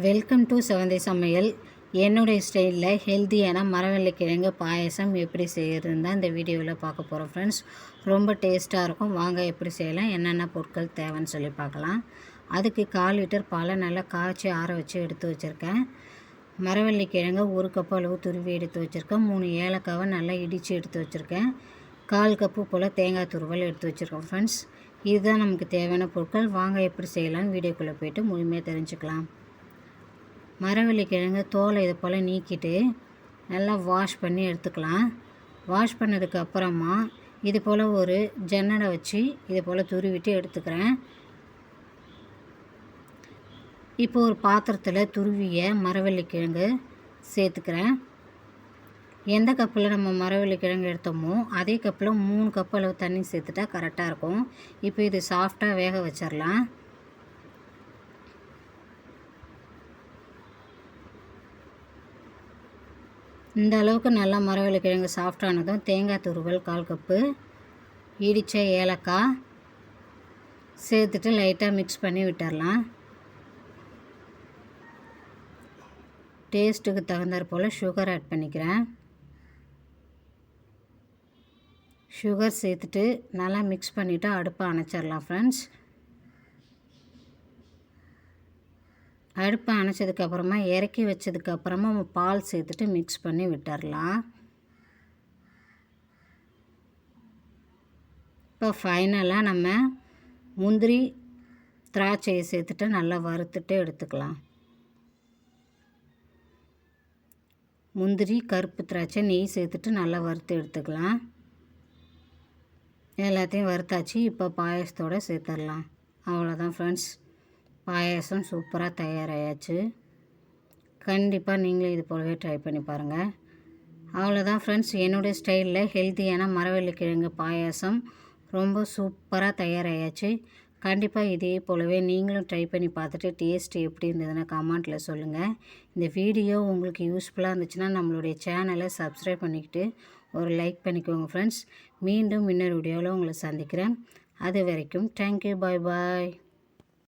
Welcome to செவந்தி சமையல் என்னுடைய ஸ்டைலில் ஹெல்த்தியான மரவள்ளிக்கிழங்கு பாயசம் எப்படி செய்கிறதுன்னு தான் இந்த வீடியோவில் பார்க்க போகிறோம் ஃப்ரெண்ட்ஸ் ரொம்ப டேஸ்ட்டாக இருக்கும். வாங்க எப்படி செய்யலாம் என்னென்ன பொருட்கள் தேவைன்னு சொல்லி பார்க்கலாம். அதுக்கு கால் லிட்டர் பாலை நல்லா காய்ச்சி ஆற வச்சு எடுத்து வச்சுருக்கேன். மரவள்ளிக்கிழங்கு ஒரு கப் அளவு துருவி எடுத்து வச்சுருக்கேன். மூணு ஏலக்காவை நல்லா இடித்து எடுத்து வச்சுருக்கேன். கால் கப்பு போல் தேங்காய் துருவல் எடுத்து வச்சுருக்கோம் ஃப்ரெண்ட்ஸ் இதுதான் நமக்கு தேவையான பொருட்கள். வாங்க எப்படி செய்யலாம்னு வீடியோக்குள்ளே போய்ட்டு முழுமையாக தெரிஞ்சுக்கலாம். மரவள்ளி கிழங்கு தோலை இது போல் நீக்கிட்டு நல்லா வாஷ் பண்ணி எடுத்துக்கலாம். வாஷ் பண்ணதுக்கு அப்புறமா இது போல் ஒரு ஜன்னடை வச்சு இது போல் துருவிட்டு எடுத்துக்கிறேன். இப்போ ஒரு பாத்திரத்தில் துருவிய மரவள்ளி கிழங்கு சேர்த்துக்கிறேன். எந்த கப்பில் நம்ம மரவள்ளி கிழங்கு எடுத்தோமோ அதே கப்பில் மூணு கப் அளவு தண்ணி சேர்த்துட்டா கரெக்டாக இருக்கும். இப்போ இது சாஃப்டாக வேக வச்சிடலாம் இந்த அளவுக்கு நல்லா மரவள்ளி கிழங்கு சாஃப்டானதும் தேங்காய் துருவல் கால் கப்பு இடித்த ஏலக்காய் சேர்த்துட்டு லைட்டாக மிக்ஸ் பண்ணி விட்டுடலாம் டேஸ்ட்டுக்கு தகுந்தாற் போல் சுகர் ஆட் பண்ணிக்கிறேன். சுகர் சேர்த்துட்டு நல்லா மிக்ஸ் பண்ணிவிட்டு அடுப்பை அணைச்சிடலாம் ஃப்ரெண்ட்ஸ் அடுப்பை அணைச்சதுக்கப்புறமா இறக்கி வச்சதுக்கப்புறமா பால் சேர்த்துட்டு மிக்ஸ் பண்ணி விட்டுறலாம். இப்போ ஃபைனலாக நம்ம முந்திரி திராட்சையை சேர்த்துட்டு நல்லா வறுத்துட்டு எடுத்துக்கலாம். முந்திரி கருப்பு திராட்சை நெய் சேர்த்துட்டு நல்லா வறுத்து எடுத்துக்கலாம். எல்லாத்தையும் வறுத்தாச்சு இப்போ பாயசத்தோடு சேர்த்துடலாம் அவ்வளோதான் ஃப்ரெண்ட்ஸ் பாயாசம் சூப்பராக தயாராகியாச்சு கண்டிப்பாக நீங்களும் இது போலவே ட்ரை பண்ணி பாருங்கள் அவ்வளோதான் ஃப்ரெண்ட்ஸ் என்னுடைய ஸ்டைலில் ஹெல்த்தியான மரவள்ளி கிழங்கு பாயாசம் ரொம்ப சூப்பராக தயாராகியாச்சு கண்டிப்பாக இதே போலவே நீங்களும் ட்ரை பண்ணி பார்த்துட்டு டேஸ்ட் எப்படி இருந்ததுன்னு கமெண்ட்டில் சொல்லுங்கள் இந்த வீடியோ உங்களுக்கு யூஸ்ஃபுல்லாக இருந்துச்சுன்னா நம்மளுடைய சேனலை சப்ஸ்கிரைப் பண்ணிக்கிட்டு ஒரு லைக் பண்ணிக்கோங்க ஃப்ரெண்ட்ஸ் மீண்டும் இன்னொரு வீடியோவில் உங்களை சந்திக்கிறேன். அது வரைக்கும் தேங்க்யூ பாய் பாய்